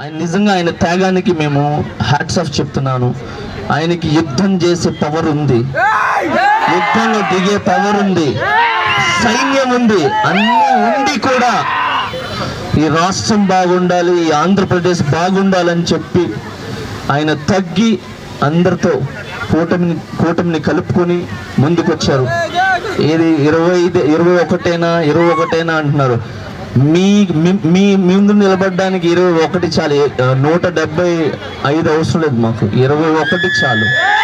ఆయన నిజంగా ఆయన త్యాగానికి మేము హ్యాట్స్ ఆఫ్ చెప్తున్నాను. ఆయనకి యుద్ధం చేసే పవర్ ఉంది. యుద్ధంలో దిగే పవర్ ఉంది. సైన్యం ఉంది. అన్నీ ఉండి కూడా ఈ రాష్ట్రం బాగుండాలి ఈ ఆంధ్రప్రదేశ్ బాగుండాలని చెప్పి ఆయన తగ్గి అందరితో కూటమిని కూటమిని కలుపుకొని ముందుకొచ్చారు. ఏది ఇరవై ఐదు ఇరవై ఒకటేనా ఇరవై ఒకటేనా అంటున్నారు. మీ మీ- ముందు నిలబడడానికి ఇరవై ఒకటి చాలు. నూట డెబ్బై ఐదు అవసరం లేదు మాకు. ఇరవై ఒకటి చాలు.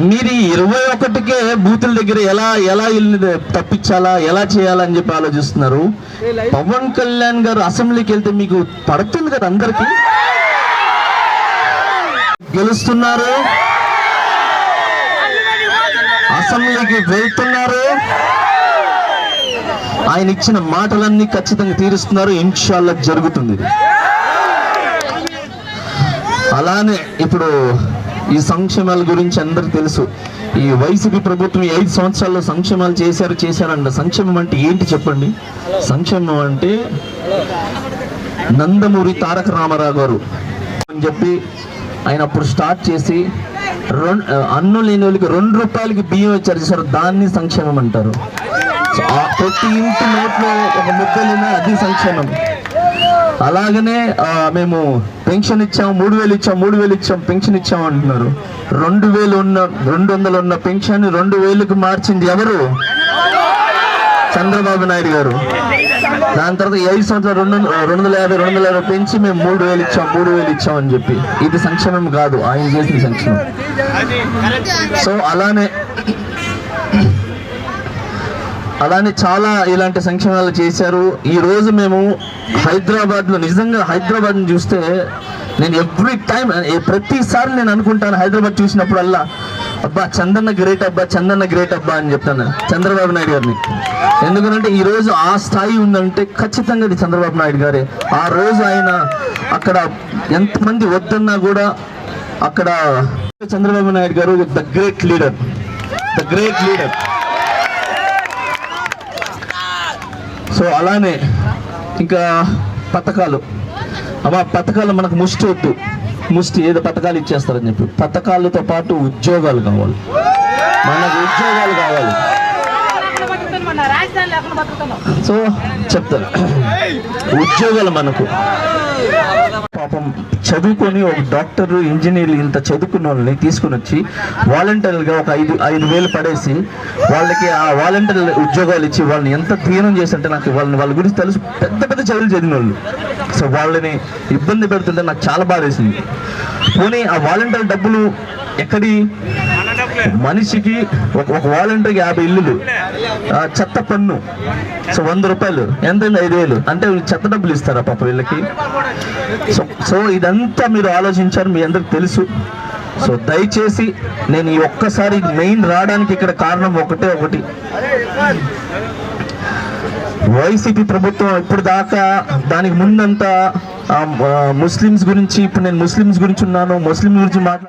మీరు ఈ ఇరవై ఒకటికే బూతుల దగ్గర ఎలా ఎలా ఇల్లు తప్పించాలా ఎలా చేయాలా అని చెప్పి ఆలోచిస్తున్నారు? పవన్ కళ్యాణ్ గారు అసెంబ్లీకి వెళ్తే మీకు పడుతుంది కదా అందరికి? గెలుస్తున్నారు. అసెంబ్లీకి వెళ్తున్నారు. ఆయన ఇచ్చిన మాటలన్నీ ఖచ్చితంగా తీరుస్తున్నారు. ఇన్షాల్లా జరుగుతుంది అలానే ఇప్పుడు ఈ సంక్షేమాల గురించి అందరికి తెలుసు. ఈ వైసీపీ ప్రభుత్వం ఈ ఐదు సంవత్సరాల్లో సంక్షేమాలు చేశారు చేశారంట. సంక్షేమం అంటే ఏంటి చెప్పండి? సంక్షేమం అంటే నందమూరి తారక రామారావు గారు అని చెప్పి ఆయన అప్పుడు స్టార్ట్ చేసి రెండు అన్నం లేని వాళ్ళకి రెండు రూపాయలకి బియ్యం ఇచ్చారు సార్. దాన్ని సంక్షేమం అంటారు. ప్రతి ఇంటి నోట్లో ఒక ముద్దలిన అది సంక్షేమం. అలాగనే మేము పెన్షన్ ఇచ్చాం మూడు వేలు ఇచ్చాం మూడు వేలు ఇచ్చాం పెన్షన్ ఇచ్చాం అంటున్నారు. రెండు వేలు ఉన్న రెండు వందలు ఉన్న పెన్షన్ రెండు వేలకు మార్చింది ఎవరు? చంద్రబాబు నాయుడు గారు. దాని తర్వాత ఐదు సంవత్సరాలు రెండు వందల- రెండు వందల యాభై రెండు వందల యాభై పెంచి మేము మూడు వేలు ఇచ్చాం మూడు వేలు ఇచ్చాం అని చెప్పి. ఇది సంక్షేమం కాదు ఆయన చేసిన సంక్షేమం. సో అలానే అలానే చాలా ఇలాంటి సంక్షేమాలు చేశారు. ఈ రోజు మేము హైదరాబాద్లో నిజంగా హైదరాబాద్ని చూస్తే నేను ఎవ్రీ టైం ప్రతిసారి నేను అనుకుంటాను హైదరాబాద్ చూసినప్పుడల్లా అబ్బా చందన్న గ్రేట్ అబ్బా చందన్న గ్రేట్ అబ్బా అని చెప్తాను చంద్రబాబు నాయుడు గారిని. ఎందుకంటే ఈ రోజు ఆ స్థాయి ఉందంటే ఖచ్చితంగా ఇది చంద్రబాబు నాయుడు గారే. ఆ రోజు ఆయన అక్కడ ఎంతమంది వద్దన్నా కూడా అక్కడ చంద్రబాబు నాయుడు గారు the great leader the great leader so అలానే ఇంకా పథకాలు. అమ్మా పథకాలు మనకు ముష్టి వద్దు. ముష్టి ఏదో పథకాలు ఇచ్చేస్తారని చెప్పి. పథకాలతో పాటు ఉద్యోగాలు కావాలి. మనకు ఉద్యోగాలు కావాలి. సో చెప్తాను. ఉద్యోగాలు మనకు. పాపం చదువుకొని ఒక డాక్టర్ ఇంజనీర్లు ఇంత చదువుకున్న వాళ్ళని తీసుకుని వచ్చి వాలంటీర్లుగా ఒక ఐదు ఐదు వేలు పడేసి వాళ్ళకి ఆ వాలంటీర్ ఉద్యోగాలు ఇచ్చి వాళ్ళని ఎంత తీరం చేసంటే నాకు వాళ్ళని వాళ్ళ గురించి తెలుసు. పెద్ద పెద్ద చదువులు చదివిన వాళ్ళు సో వాళ్ళని ఇబ్బంది పెడుతుంటే నాకు చాలా బాధ వేసింది పోనీ ఆ వాలంటీర్ డబ్బులు ఎక్కడి మనిషికి ఒక ఒక వాలంటీర్కి యాభై ఇల్లులు. చెత్త పన్ను. సో వంద రూపాయలు. ఎంత ఐదు వేలు అంటే చెత్త డబ్బులు ఇస్తారా పాప వీళ్ళకి? సో సో ఇదంతా మీరు ఆలోచించారు మీ అందరికి తెలుసు. సో దయచేసి నేను ఈ ఒక్కసారి మెయిన్ రావడానికి ఇక్కడ కారణం ఒకటే ఒకటి. వైసీపీ ప్రభుత్వం ఇప్పుడు దాకా దానికి ముందంతా ముస్లిమ్స్ గురించి ఇప్పుడు నేను ముస్లిమ్స్ గురించి ఉన్నాను ముస్లిం గురించి మాట్లా